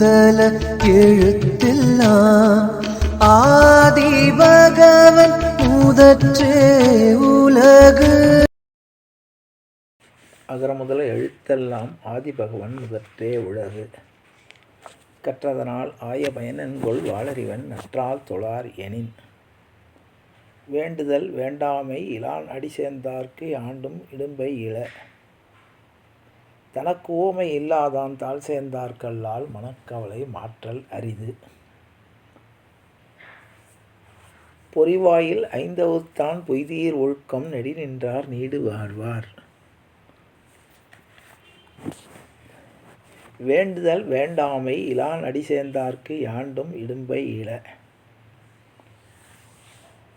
முதல எழுத்தெல்லாம் ஆதி பகவன் முதற்றே உலகு. அகர முதல எழுத்தெல்லாம் ஆதி பகவன் முதற்றே உலகு. கற்றதனால் ஆய பயனன்கொள் வாளறிவன் நற்றால் தொழார் எனின். வேண்டுதல் வேண்டாமை இலான் அடி சேர்ந்தார்க்கு ஆண்டும் இடும்பை இழ. தனக்கு ஓமை இல்லாதான் தாழ் சேர்ந்தார்கல்லால் மனக்கவலை மாற்றல் அரிது. பொறிவாயில் ஐந்தவுத்தான் பொய்தீர் ஒழுக்கம் நெடி நின்றார் நீடு வாழ்வார். வேண்டுதல் வேண்டாமை இலான் அடி சேர்ந்தார்க்கு யாண்டும் இடும்பை இழ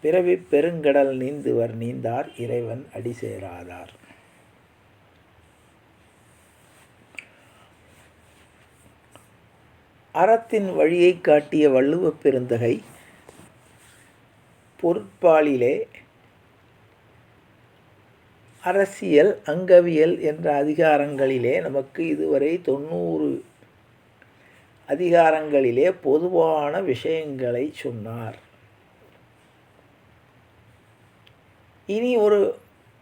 பிறவி பெருங்கடல் நீந்துவர் நீந்தார் இறைவன் அடி சேராதார். அறத்தின் வழியை காட்டிய வள்ளுவப் பெருந்தகை பொருட்பாலிலே அரசியல் அங்கவியல் என்ற அதிகாரங்களிலே நமக்கு இதுவரை தொண்ணூறு அதிகாரங்களிலே பொதுவான விஷயங்களை சொன்னார். இனி ஒரு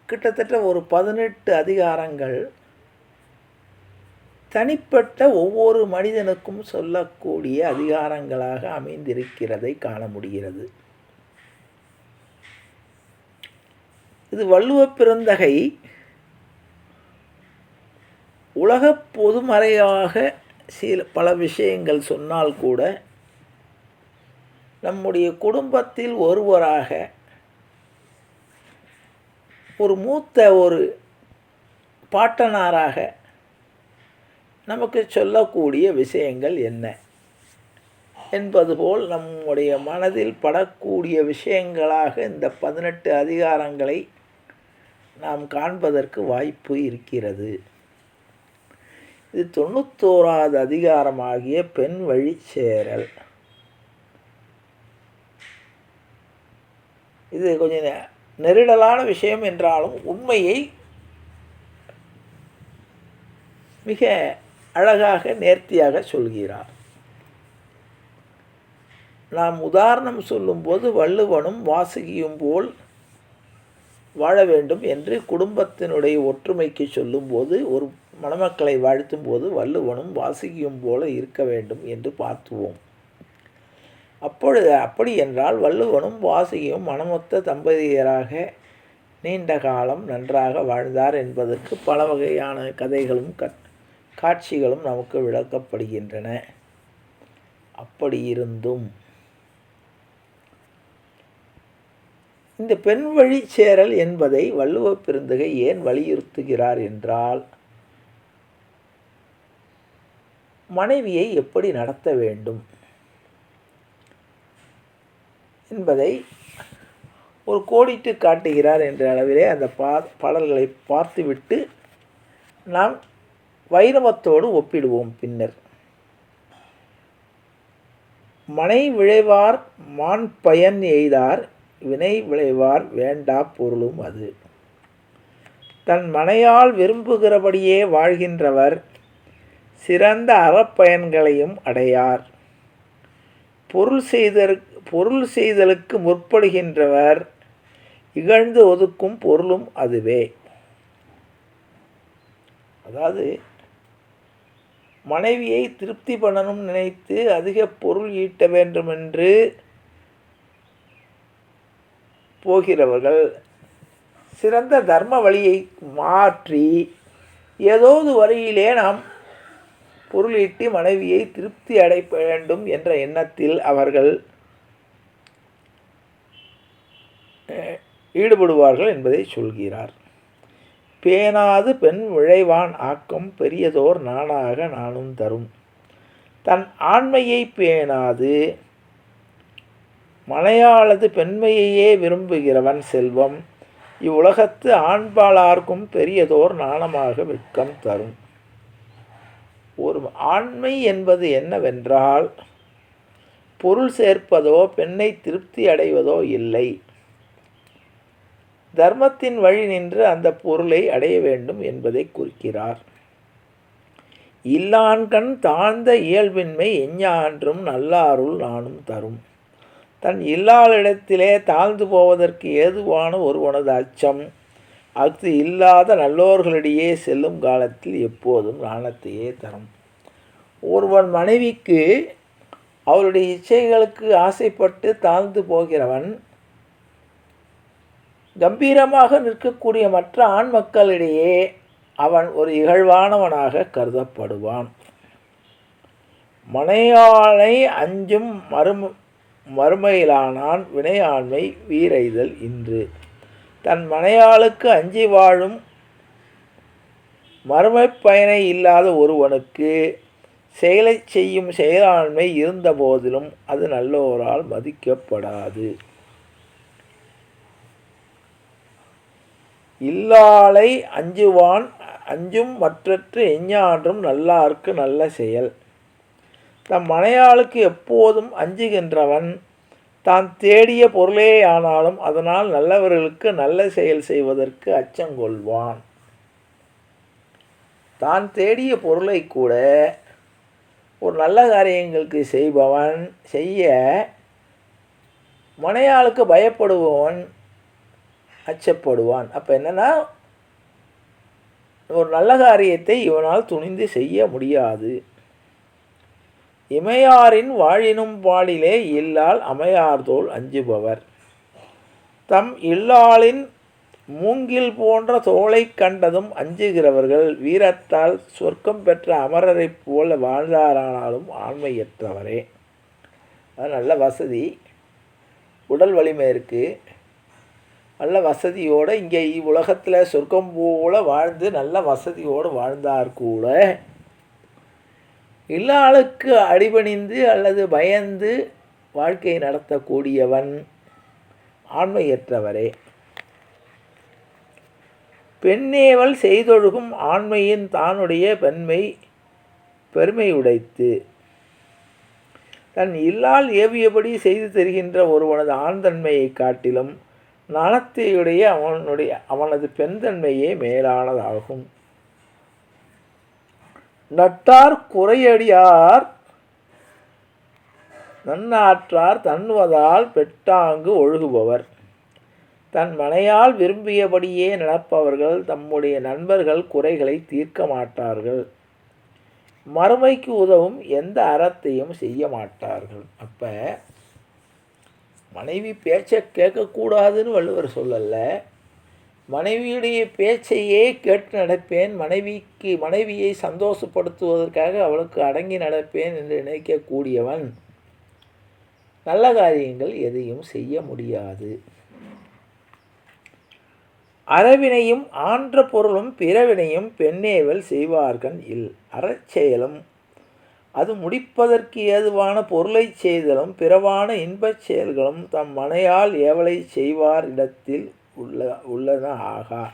கிட்டத்தட்ட ஒரு பதினெட்டு அதிகாரங்கள் தனிப்பட்ட ஒவ்வொரு மனிதனுக்கும் சொல்லக்கூடிய அதிகாரங்களாக அமைந்திருக்கிறதை காண முடிகிறது. இது வள்ளுவ பிறந்தகை உலக பொதுமறையாக சில பல விஷயங்கள் சொன்னால் கூட நம்முடைய குடும்பத்தில் ஒருவராக ஒரு மூத்த ஒரு பாட்டனாராக நமக்கு சொல்லக்கூடிய விஷயங்கள் என்ன? என்பது போல் நம்முடைய மனதில் படக்கூடிய விஷயங்களாக இந்த பதினெட்டு அதிகாரங்களை நாம் காண்பதற்கு வாய்ப்பு இருக்கிறது. இது தொண்ணூத்தோராவது அதிகாரமாகிய பெண் வழி சேரல் இது கொஞ்சம் நெ- நெருடலான விஷயம் என்றாலும் உண்மையை மிக அழகாக நேர்த்தியாக சொல்கிறார். நாம் உதாரணம் சொல்லும்போது வள்ளுவனும் வாசுகியும் போல் வாழ வேண்டும் என்று குடும்பத்தினுடைய ஒற்றுமைக்கு சொல்லும்போது ஒரு மணமக்களை வாழ்த்தும் போது வள்ளுவனும் வாசுகியும் போல இருக்க வேண்டும் என்று பார்த்துவோம். அப்பொழுது அப்படி என்றால் வள்ளுவனும் வாசுகியும் மனமொத்த தம்பதியராக நீண்ட காலம் நன்றாக வாழ்ந்தார் என்பதற்கு பல வகையான கதைகளும் கத் காட்சிகளும் நமக்கு விளக்கப்படுகின்றன. அப்படி இருந்தும் இந்த பெண் வழி சேரல் என்பதை வள்ளுவ பெருந்தகை ஏன் வலியுறுத்துகிறார் என்றால் மனைவியை எப்படி நடத்த வேண்டும் என்பதை ஒரு கோடிட்டு காட்டுகிறார் என்ற அளவிலே அந்த பா பாடல்களை பார்த்துவிட்டு நாம் வைரவத்தோடு ஒப்பிடுவோம் பின்னர். மனை விளைவார் மான் பயன் எய்தார் வினை விளைவார் வேண்டா பொருளும் அது. தன் மனையால் விரும்புகிறபடியே வாழ்கின்றவர் சிறந்த அறப்பயன்களையும் அடையார். பொருள் செய்தல் பொருள் செய்தலுக்கு முற்படுகின்றவர் இகழ்ந்து ஒதுக்கும் பொருளும் அதுவே. அதாவது மனைவியை திருப்தி பண்ணணும் நினைத்து அதிக பொருள் ஈட்ட வேண்டுமென்று போகிறவர்கள் சிறந்த தர்ம வழியை மாற்றி ஏதோது வழியிலே நாம் பொருளீட்டி மனைவியை திருப்தி அடைப்ப வேண்டும் என்ற எண்ணத்தில் அவர்கள் ஈடுபடுவார்கள் என்பதை சொல்கிறார். பேணாது பெண் விழைவான் ஆக்கம் பெரியதோர் நானாக நானும் தரும். தன் ஆண்மையை பேணாது மனையாளது பெண்மையையே விரும்புகிறவன் செல்வம். இவ்வுலகத்து ஆண்பாளார்க்கும் பெரியதோர் நாணமாக வெட்கம் தரும். ஒரு ஆண்மை என்பது என்னவென்றால் பொருள் சேர்ப்பதோ பெண்ணை திருப்தி அடைவதோ இல்லை. தர்மத்தின் வழி நின்று அந்த பொருளை அடைய வேண்டும் என்பதை குறிக்கிறார். இல்லான்கண் தாழ்ந்த இயல்பின்மை எஞ்ஞான்றும் நல்லாருள் நானும் தரும். தன் இல்லாளிடத்திலே தாழ்ந்து போவதற்கு ஏதுவான ஒருவனது அச்சம் அஃது இல்லாத நல்லோர்களிடையே செல்லும் காலத்தில் எப்போதும் நாணத்தையே தரும். ஒருவன் மனைவிக்கு அவருடைய இச்சைகளுக்கு ஆசைப்பட்டு தாழ்ந்து போகிறவன் கம்பீரமாக நிற்கக்கூடிய மற்ற ஆண் மக்களிடையே அவன் ஒரு இகழ்வானவனாக கருதப்படுவான். மனையாளை அஞ்சும் மறும மறுமையிலானான் வினையாண்மை வீரைதல் இன்று. தன் மனையாளுக்கு அஞ்சி வாழும் மறுமை பயனை இல்லாத ஒருவனுக்கு செயலை செய்யும் செயலாண்மை இருந்த போதிலும் அது நல்லோரால் மதிக்கப்படாது. இல்லாளை அஞ்சுவான் அஞ்சும் மற்றற்று எஞ்ஞான்றும் நல்லார்க்கு நல்ல செயல். தம் மனையாளுக்கு எப்போதும் அஞ்சுகின்றவன். தான் தேடிய பொருளே ஆனாலும் அதனால் நல்லவர்களுக்கு நல்ல செயல் செய்வதற்கு அச்சங்கொள்வான். தான் தேடிய பொருளை கூட ஒரு நல்ல காரியங்களுக்கு செய்பவன் செய்ய மனையாளுக்கு பயப்படுபவன் அச்சப்படுவான். அப்போ என்னென்னா ஒரு நல்ல காரியத்தை இவனால் துணிந்து செய்ய முடியாது. இமையாரின் வாழினும் பாலிலே இல்லால் அமையார்தோல் அஞ்சுபவர். தம் இல்லாளின் மூங்கில் போன்ற தோலை கண்டதும் அஞ்சுகிறவர்கள் வீரத்தால் சொர்க்கம் பெற்ற அமரரைப் போல வாழ்ந்தாரானாலும் ஆண்மையற்றவரே. அது நல்ல வசதி. உடல் வலிமை இருக்குது நல்ல வசதியோடு இங்கே இவ்வுலகத்தில் சொர்க்கம் போல வாழ்ந்து நல்ல வசதியோடு வாழ்ந்தார் கூட. இல்லாளுக்கு அடிபணிந்து அல்லது பயந்து வாழ்க்கை நடத்தக்கூடியவன் ஆண்மையற்றவரே. பெண்ணேவல் செய்தொழுகும் ஆண்மையின் தானுடைய பெண்மை பெருமை உடைத்து தன் இல்லால் ஏவியபடி செய்து தருகின்ற ஒருவனது ஆண்தன்மையை காட்டிலும் நாணத்தையுடைய அவனுடைய அவனது பெண்தன்மையே மேலானதாகும். நட்டார் குறையடியார் நன்னாற்றார் தன்னுவதால் பெட்டாங்கு ஒழுகுபவர். தன் மனையால் விரும்பியபடியே நடப்பவர்கள் தம்முடைய நண்பர்கள் குறைகளை தீர்க்க மாட்டார்கள். மறுமைக்கு உதவும் எந்த அறத்தையும் செய்ய மாட்டார்கள். அப்போ மனைவி பேச்சை கேட்கக்கூடாதுன்னு வள்ளுவர் சொல்லலை. மனைவியுடைய பேச்சையே கேட்டு நடப்பேன். மனைவிக்கு மனைவியை சந்தோஷப்படுத்துவதற்காக அவளுக்கு அடங்கி நடப்பேன் என்று நினைக்கக்கூடியவன். நல்ல காரியங்கள் எதையும் செய்ய முடியாது. அறவினையும் ஆன்ற பொருளும் பிறவினையும் பெண்ணேவல் செய்வார்கள் இல். அறச்செயலும் அது முடிப்பதற்கு ஏதுவான பொருளை செய்தலும் பிறவான இன்பச் செயல்களும் தம் மனையால் ஏவலை செய்வார் இடத்தில் உள்ள உள்ளன ஆகா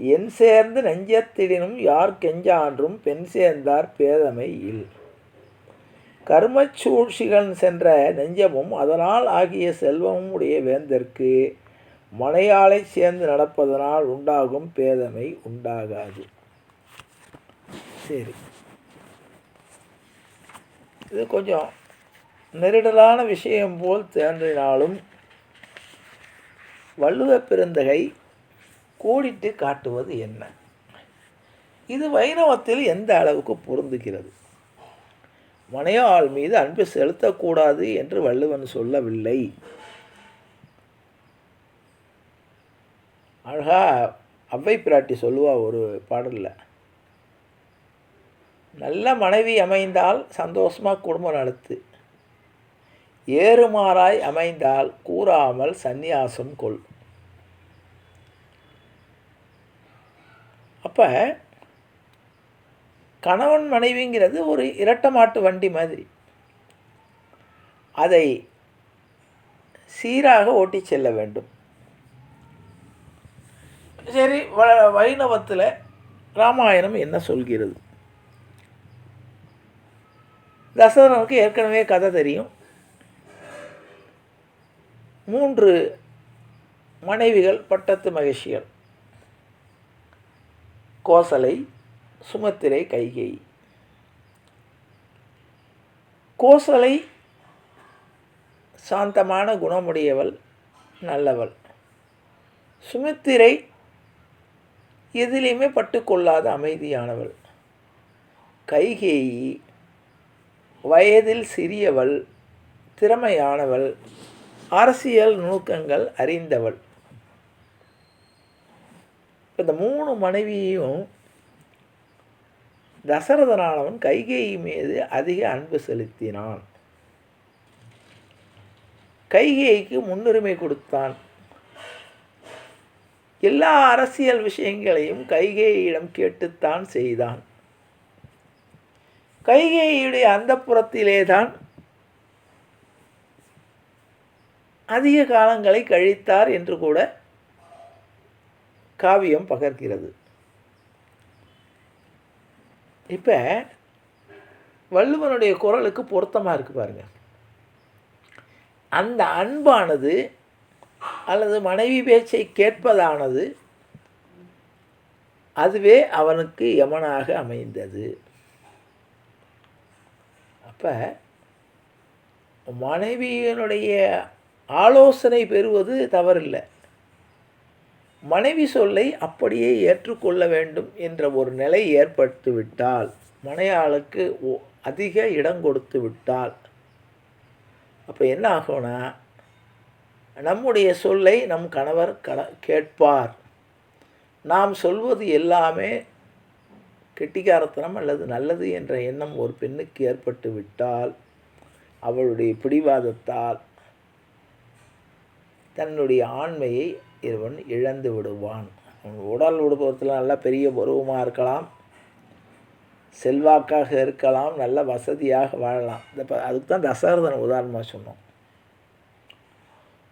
என் சேர்ந்து நெஞ்சத்திடினும் யார் கெஞ்சான்றும் பெண் சேர்ந்தார் பேதமை இல். கர்ம சூழ்ச்சிகள் சென்ற நெஞ்சமும் அதனால் ஆகிய செல்வமும் உடைய வேந்தற்கு மனையாளை சேர்ந்து நடப்பதனால் உண்டாகும் பேதமை உண்டாகாது. சரி. இது கொஞ்சம் நெருடலான விஷயம் போல் தோன்றினாலும் வள்ளுவ பெருந்தகை கோடிட்டு காட்டுவது என்ன? இது வைணவத்தில் எந்த அளவுக்கு பொருந்துகிறது? மனையாள் மீது அன்பு செலுத்தக்கூடாது என்று வள்ளுவன் சொல்லவில்லை. அழகா அவ்வை பிராட்டி சொல்லுவா ஒரு பாடலில் நல்ல மனைவி அமைந்தால் சந்தோஷமாக குடும்பம் நடத்து. ஏறுமாறாய் அமைந்தால் கூறாமல் சந்நியாசம் கொள். அப்போ கணவன் மனைவிங்கிறது ஒரு இரட்டை மாட்டு வண்டி மாதிரி. அதை சீராக ஓட்டி செல்ல வேண்டும். சரி வ வைணவத்தில் ராமாயணம் என்ன சொல்கிறது? தசரனுக்கு ஏற்கனவே கதை தெரியும். மூன்று மனைவிகள் பட்டத்து மகிழ்ச்சிகள். கோசலை சுமத்திரை கைகை. கோசலை சாந்தமான குணமுடையவள் நல்லவள். சுமித்திரை எதிலையுமே பட்டுக்கொள்ளாத அமைதியானவள். கைகேயி வயதில் சிறியவள் திறமையானவள் அரசியல் நுணுக்கங்கள் அறிந்தவள். இந்த மூணு மனைவியையும் தசரதனானவன் கைகேயி மீது அதிக அன்பு செலுத்தினான். கைகேயிக்கு முன்னுரிமை கொடுத்தான். எல்லா அரசியல் விஷயங்களையும் கைகேயிடம் கேட்டுத்தான் செய்தான். கைகேயுடைய அந்த புறத்திலே தான் அதிக காலங்களை கழித்தார் என்று கூட காவியம் பகர்கிறது. இப்போ வள்ளுவனுடைய குரலுக்கு பொருத்தமாக இருக்கு பாருங்க. அந்த அன்பானது அல்லது மனைவி பேச்சை கேட்பதானது அதுவே அவனுக்கு யமனாக அமைந்தது. அப்போ மனைவியினுடைய ஆலோசனை பெறுவது தவறில்லை. மனைவி சொல்லை அப்படியே ஏற்றுக்கொள்ள வேண்டும் என்ற ஒரு நிலை ஏற்பட்டு விட்டால் மனையாளுக்கு ஒ- அதிக இடம் கொடுத்து விட்டால் அப்போ என்ன ஆகும்னா நம்முடைய சொல்லை நம் கணவர் கண கேட்பார். நாம் சொல்வது எல்லாமே கெட்டிக்காரத்தனம் அல்லது நல்லது என்ற எண்ணம் ஒரு பெண்ணுக்கு ஏற்பட்டு விட்டால் அவளுடைய பிடிவாதத்தால் தன்னுடைய ஆண்மையை இவன் இழந்து விடுவான். உடல் உடுப்பத்தில் நல்ல பெரிய உருவமாக இருக்கலாம் செல்வாக்காக இருக்கலாம் நல்ல வசதியாக வாழலாம். இந்த ப- அதுக்கு தான் தசரதன் உதாரணமாக சொன்னோம்.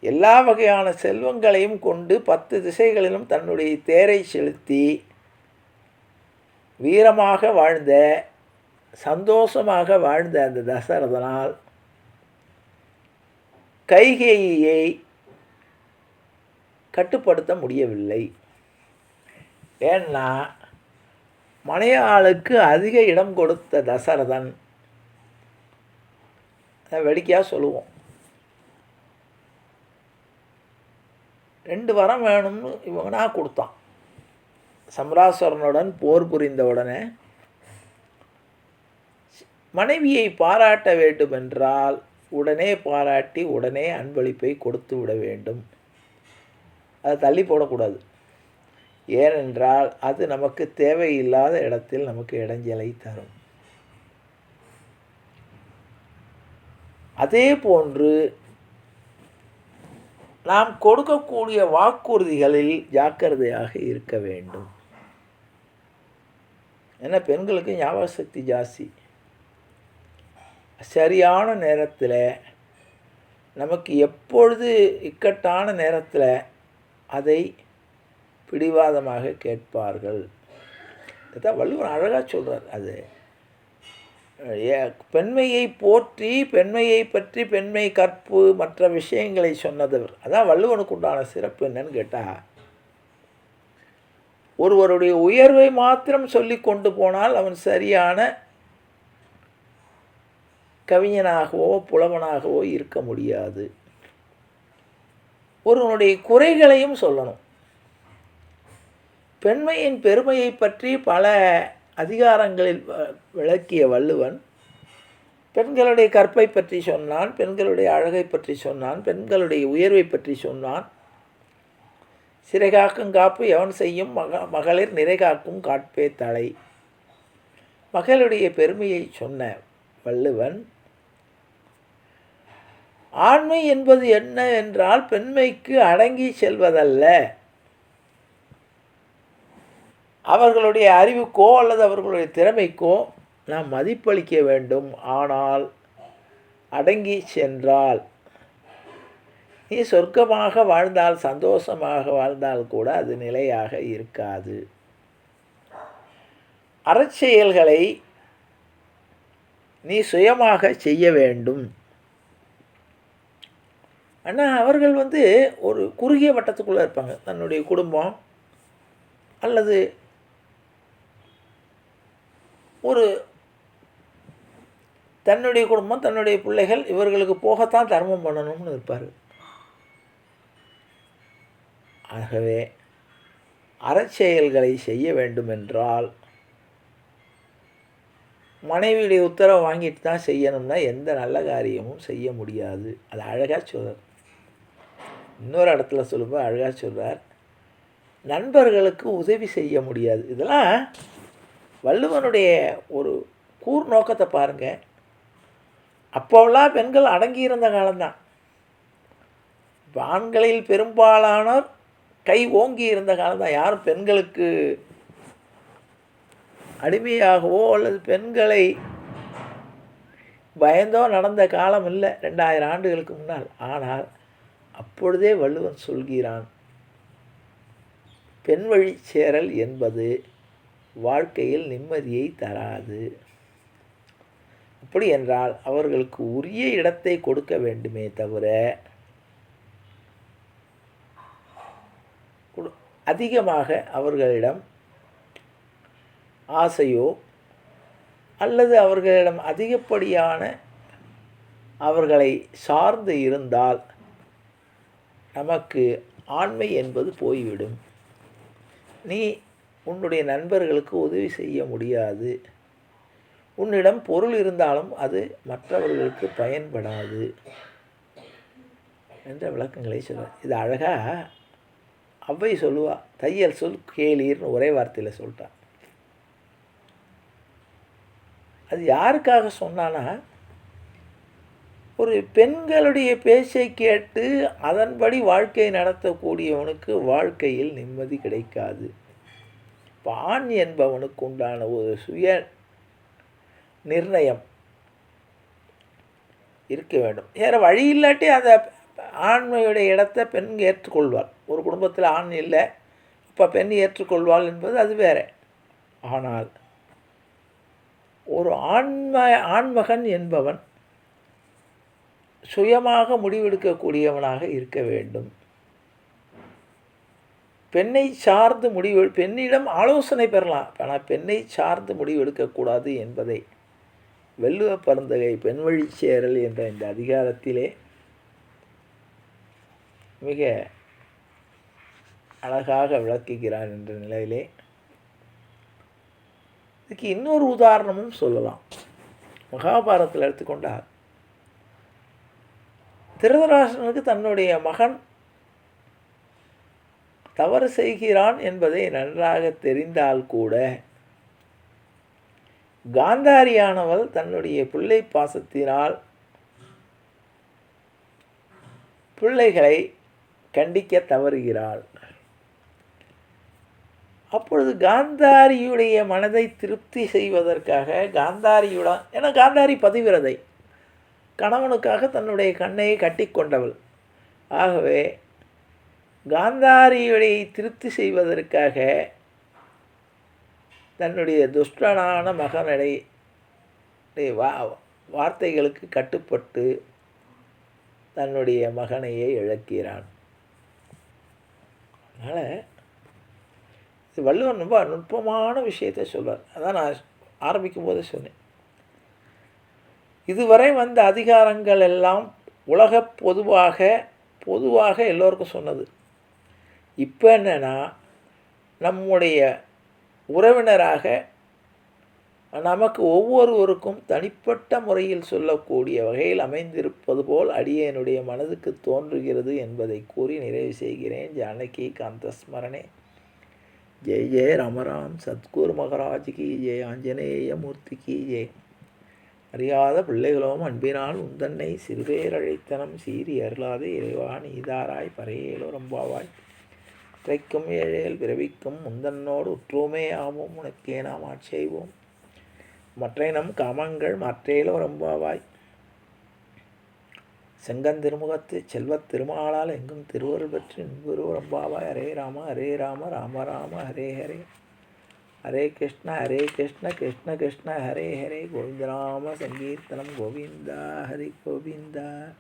எல்லா வகையான செல்வங்களையும் கொண்டு பத்து திசைகளிலும் தன்னுடைய தேரை செலுத்தி வீரமாக வாழ்ந்த சந்தோஷமாக வாழ்ந்த அந்த தசரதனால் கைகேயை கட்டுப்படுத்த முடியவில்லை. ஏன்னா மலையாளுக்கு அதிக இடம் கொடுத்த தசரதன் வெடிக்கையாக சொல்லுவோம். ரெண்டு வரம் வேணும்னு இவனா கொடுத்தான். சம்ராசுரனுடன் போர் புரிந்த உடனே மனைவியை பாராட்ட வேண்டுமென்றால் உடனே பாராட்டி உடனே அன்பளிப்பை கொடுத்து விட வேண்டும். அதை தள்ளி போடக்கூடாது. ஏனென்றால் அது நமக்கு தேவையில்லாத இடத்தில் நமக்கு இடைஞ்சலை தரும். அதே போன்று நாம் கொடுக்கக்கூடிய வாக்குறுதிகளில் ஜாக்கிரதையாக இருக்க வேண்டும். ஏன்னா பெண்களுக்கு ஞாபக சக்தி ஜாஸ்தி. சரியான நேரத்தில் நமக்கு எப்பொழுது இக்கட்டான நேரத்தில் அதை பிடிவாதமாக கேட்பார்கள். இதான் வள்ளுவர் அழகாக சொல்கிறார் அது. பெண்மையை போற்றி பெண்மையை பற்றி பெண்மை கற்பு மற்ற விஷயங்களை சொன்னதவர். அதான் வள்ளுவனுக்கு உண்டான சிறப்பு என்னன்னு கேட்டால் ஒருவருடைய உயர்வை மாத்திரம் சொல்லி கொண்டு போனால் அவன் சரியான கவிஞனாகவோ புலவனாகவோ இருக்க முடியாது. ஒருவனுடைய குறைகளையும் சொல்லணும். பெண்மையின் பெருமையை பற்றி பல அதிகாரங்களில் வ- விளக்கிய வள்ளுவன் பெண்களுடைய கற்பை பற்றி சொன்னான் பெண்களுடைய அழகை பற்றி சொன்னான் பெண்களுடைய உயர்வை பற்றி சொன்னான் சிறைகாக்கும் காப்பு எவன் செய்யும்? மக மகளிர் நிறைகாக்கும் காட்பே தலை. மகளுடைய பெருமையை சொன்ன வள்ளுவன் ஆண்மை என்பது என்ன என்றால் பெண்மைக்கு அடங்கி செல்வதல்ல. அவர்களுடைய அறிவுக்கோ அல்லது அவர்களுடைய திறமைக்கோ நாம் மதிப்பளிக்க வேண்டும். ஆனால் அடங்கி சென்றால் நீ சொர்க்கமாக வாழ்ந்தால் சந்தோஷமாக வாழ்ந்தால் கூட அது நிலையாக இருக்காது. அறச்செயல்களை நீ சுயமாக செய்ய வேண்டும். ஆனால் அவர்கள் வந்து ஒரு குறுகிய வட்டத்துக்குள்ளே இருப்பாங்க. தன்னுடைய குடும்பம் அல்லது ஒரு தன்னுடைய குடும்பம் தன்னுடைய பிள்ளைகள் இவர்களுக்கு போகத்தான் தர்மம் பண்ணணும்னு இருப்பார். ஆகவே அறச்செயல்களை செய்ய வேண்டுமென்றால் மனைவியுடைய உத்தரவை வாங்கிட்டு தான் செய்யணும்னா எந்த நல்ல காரியமும் செய்ய முடியாது. அது அழகாக சொல்கிறார் இன்னொரு இடத்துல சொல்லும்போது அழகாக சொல்கிறார் நண்பர்களுக்கு உதவி செய்ய முடியாது. இதெல்லாம் வள்ளுவனுடைய ஒரு கூர் நோக்கத்தை பாருங்கள் அப்போல்லாம் பெண்கள் அடங்கியிருந்த காலம்தான். இப்போ ஆண்களில் பெரும்பாலானோர் கை ஓங்கி இருந்த காலம் தான். யாரும் பெண்களுக்கு அடிமையாகவோ அல்லது பெண்களை பயந்தோ நடந்த காலம் இல்லை. ரெண்டாயிரம் ஆண்டுகளுக்கு முன்னால். ஆனால் அப்பொழுதே வள்ளுவன் சொல்கிறான் பெண் வழி சேரல் என்பது வாழ்க்கையில் நிம்மதியை தராது. அப்படி என்றால் அவர்களுக்கு உரிய இடத்தை கொடுக்க வேண்டுமே தவிர குடு- அதிகமாக அவர்களிடம் ஆசையோ அல்லது அவர்களிடம் அதிகப்படியான அவர்களை சார்ந்து இருந்தால் நமக்கு ஆண்மை என்பது போய்விடும். நீ உன்னுடைய நண்பர்களுக்கு உதவி செய்ய முடியாது. உன்னிடம் பொருள் இருந்தாலும் அது மற்றவர்களுக்கு பயன்படாது. என்ற விளக்கங்களை சொல்ல இது அழகாக அவை சொல்லுவா தையல் சொல் கேளீர்னு ஒரே வார்த்தையில் சொல்லிட்டான் அது யாருக்காக சொன்னான்னா ஒரு பெண்களுடைய பேச்சை கேட்டு அதன்படி வாழ்க்கை நடத்தக்கூடியவனுக்கு வாழ்க்கையில் நிம்மதி கிடைக்காது. பான் என்பவனுக்கு உண்டான ஒரு சுய நிர்ணயம் இருக்க வேண்டும். வேறு வழி இல்லாட்டி அதை ஆண்மையுடைய இடத்தை பெண் ஏற்றுக்கொள்வாள். ஒரு குடும்பத்தில் ஆண் இல்லை இப்போ பெண் ஏற்றுக்கொள்வாள் என்பது அது வேற. ஆனால் ஒரு ஆண்ம ஆண்மகன் என்பவன் சுயமாக முடிவெடுக்கக்கூடியவனாக இருக்க வேண்டும். பெண்ணை சார்ந்து முடிவு பெண்ணிடம் ஆலோசனை பெறலாம். ஆனால் பெண்ணை சார்ந்து முடிவெடுக்கக்கூடாது என்பதை வெள்ளுவ பருந்தகை பெண் என்ற இந்த அதிகாரத்திலே மிக அழகாக விளக்குகிறார் என்ற நிலையிலே இதுக்கு இன்னொரு உதாரணமும் சொல்லலாம். மகாபாரதத்தில் எடுத்துக்கொண்டால் திருதராசனுக்கு தன்னுடைய மகன் தவறு செய்கிறான் என்பதை நன்றாக தெரிந்தால் கூட காந்தாரியானவள் தன்னுடைய பிள்ளை பாசத்தினால் பிள்ளைகளை கண்டிக்க தவறுகிறாள். அப்பொழுது காந்தாரியுடைய மனதை திருப்தி செய்வதற்காக காந்தாரியுடன் ஏன்னா காந்தாரி பதிவிரதை. கணவனுக்காக தன்னுடைய கண்ணையை கட்டிக்கொண்டவள். ஆகவே காந்தாரியுடைய திருப்தி செய்வதற்காக தன்னுடைய துஷ்டனான மகனடை வா வார்த்தைகளுக்கு கட்டுப்பட்டு தன்னுடைய மகனையே இழக்கிறான். அதனால் இது வள்ளுவன் ரொம்ப நுட்பமான விஷயத்தை சொல்வார். அதான் நான் ஆரம்பிக்கும் போதே சொன்னேன். இதுவரை வந்த அதிகாரங்கள் எல்லாம் உலக பொதுவாக பொதுவாக எல்லோருக்கும் சொன்னது. இப்போ என்னென்னா நம்முடைய உறவினராக நமக்கு ஒவ்வொருவருக்கும் தனிப்பட்ட முறையில் சொல்லக்கூடிய வகையில் அமைந்திருப்பது போல் அடியனுடைய மனதுக்கு தோன்றுகிறது என்பதை கூறி நிறைவு செய்கிறேன். ஜானகி காந்தஸ்மரணே. ஜெய் ஜெய ராமராம். சத்குரு மகராஜ் கி ஜெய். ஆஞ்சநேய மூர்த்தி கி ஜெய். அறியாத பிள்ளைகளோம் அன்பினால் உந்தன்னை சிறுபேரழைத்தனம் சீறி அருளாது இறைவா. நீதாராய் பரையேலோ ரம்பாவாய். இறைக்கும் ஏழேல் பிறவிக்கும் முந்தன்னோடு உற்றோமே ஆவோம். உனக்கே நாம் ஆட்செய்வோம் மற்றை நம் காமங்கள் மற்றேலோ ரம்பாவாய். செங்கந்திருமுகத்து செல்வத் திருமாலால் எங்கும் திருவருள் பெற்று இன்புரு ரம்பாவாய். ஹரே ராம ஹரே ராம ராம ராம ஹரே ஹரே ஹரே கிருஷ்ண ஹரே கிருஷ்ண கிருஷ்ண கிருஷ்ண ஹரே ஹரே கோவிந்தராம சங்கீர்த்தனம் கோவிந்தா ஹரி கோவிந்தா.